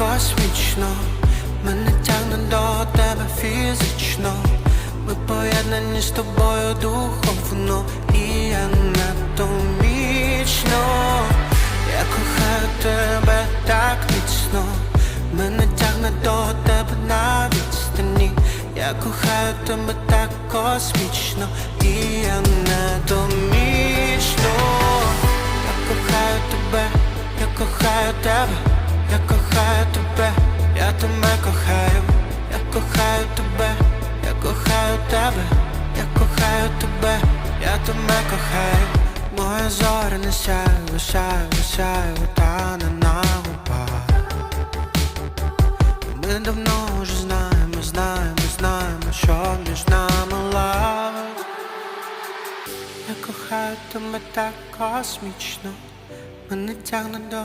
космічно, мене тягне до тебе фізично. Ми поєднані з тобою духовно і анатомічно. Я кохаю тебе так міцно, мене тягне до тебе на відстані. Я кохаю тебе так космічно і анатомічно. Я кохаю тебе, я кохаю тебе, я кохаю кохаю тебе, я кохаю тебе, я кохаю тебе, я тебе кохаю. Моя зоряна сяйво, сяйво, сяйво, та не на губах. Ми давно вже знаємо, знаємо, знаємо, що між нами лав. Я кохаю тебе так космічно, мене тягне до